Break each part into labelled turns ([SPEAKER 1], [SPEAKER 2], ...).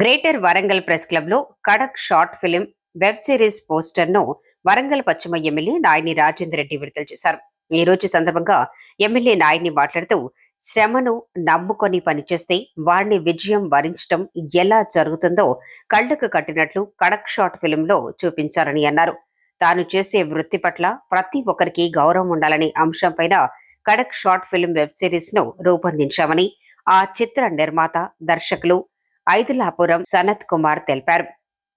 [SPEAKER 1] Greater Warangal press క్లబ్లో Kadak short film web series పోస్టర్ను వరంగల్ పశ్చిమ ఎమ్మెల్యే నాయని రాజేందర్ రెడ్డి విడుదల చేశారు. ఈ రోజు సందర్భంగా ఎమ్మెల్యే నాయని మాట్లాడుతూ శ్రమను నమ్ముకొని పనిచేస్తే వారిని విజయం వరించడం ఎలా జరుగుతుందో కళ్ళకు కట్టినట్లు కడక్ షార్ట్ ఫిలిం లో చూపించారని అన్నారు. తాను చేసే వృత్తి పట్ల ప్రతి ఒక్కరికి గౌరవం ఉండాలనే అంశంపైన కడక్ షార్ట్ ఫిలిం వెబ్ సిరీస్ను రూపొందించామని ఆ చిత్ర నిర్మాత దర్శకులు ఐదులాపురం సనత్ కుమార్ తెలిపారు.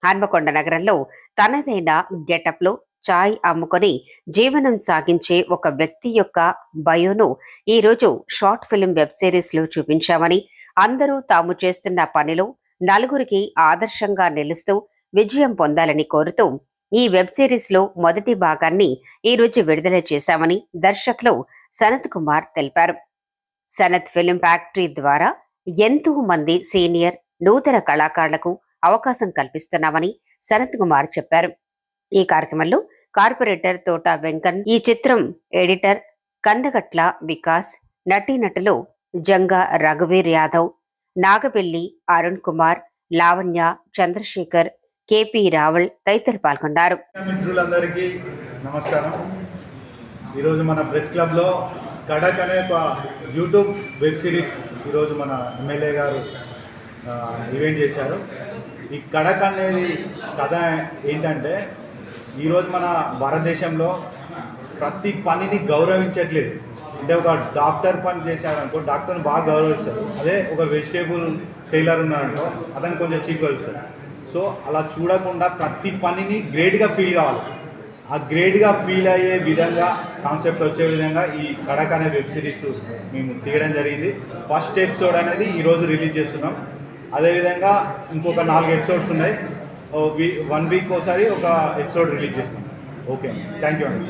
[SPEAKER 1] హన్మకొండ నగరంలో తనదైన గెటప్లో చాయ్ అమ్ముకొని జీవనం సాగించే ఒక వ్యక్తి యొక్క బయోను ఈ రోజు షార్ట్ ఫిలిం వెబ్ సిరీస్లో చూపించామని అందరూ తాము చేస్తున్న పనిలో నలుగురికి ఆదర్శంగా నిలుస్తూ విజయం పొందాలని కోరుతూ ఈ వెబ్ సిరీస్లో మొదటి భాగాన్ని ఈ రోజు విడుదల చేశామని దర్శకులు సనత్ కుమార్ తెలిపారు. సనత్ ఫిలిం ఫ్యాక్టరీ ద్వారా ఎంతో మంది సీనియర్ నూతన కళాకారులకు అవకాశం కల్పిస్తున్నామని శరత్ కుమార్ చెప్పారు. ఈ కార్యక్రమంలో కార్పొరేటర్ తోట వెంకన్ ఈ చిత్రం ఎడిటర్ కందగట్ల వికాస్ నటీనటులు జంగా రఘువీర్ యాదవ్ నాగబెల్లి అరుణ్ కుమార్ లావణ్య చంద్రశేఖర్ కెపి రావల్ తదితరులు పాల్గొన్నారు.
[SPEAKER 2] మిత్రులందరికీ నమస్కారం. ఈరోజు మన ప్రెస్ క్లబ్లో కడక్ అనే ఒక యూట్యూబ్ వెబ్ సిరీస్ ఈరోజు మన ఎమ్మెల్యే గారు ఈవెంట్ చేశారు. ఈ కడక్ అనేది కథ ఏంటంటే ఈరోజు మన భారతదేశంలో ప్రతి పనిని గౌరవించట్లేదు. అంటే ఒక డాక్టర్ పని చేశాడనుకో డాక్టర్ని బాగా గౌరవిస్తారు. అదే ఒక వెజిటేబుల్ సెయిలర్ ఉన్నాడనుకో అతను కొంచెం చీప్ గౌరవిస్తారు సో అలా చూడకుండా ప్రతి పనిని గ్రేట్గా ఫీల్ కావాలి. ఆ గ్రేట్గా ఫీల్ అయ్యే విధంగా కాన్సెప్ట్ వచ్చే విధంగా ఈ కడక్ అనే వెబ్ సిరీస్ మేము తీయడం జరిగింది. ఫస్ట్ ఎపిసోడ్ అనేది ఈరోజు రిలీజ్ చేస్తున్నాం. అదేవిధంగా ఇంకొక నాలుగు ఎపిసోడ్స్ ఉన్నాయి. వన్ వీక్ ఒకసారి ఒక ఎపిసోడ్ రిలీజ్ చేస్తాం. ఓకే థ్యాంక్ యూ అండి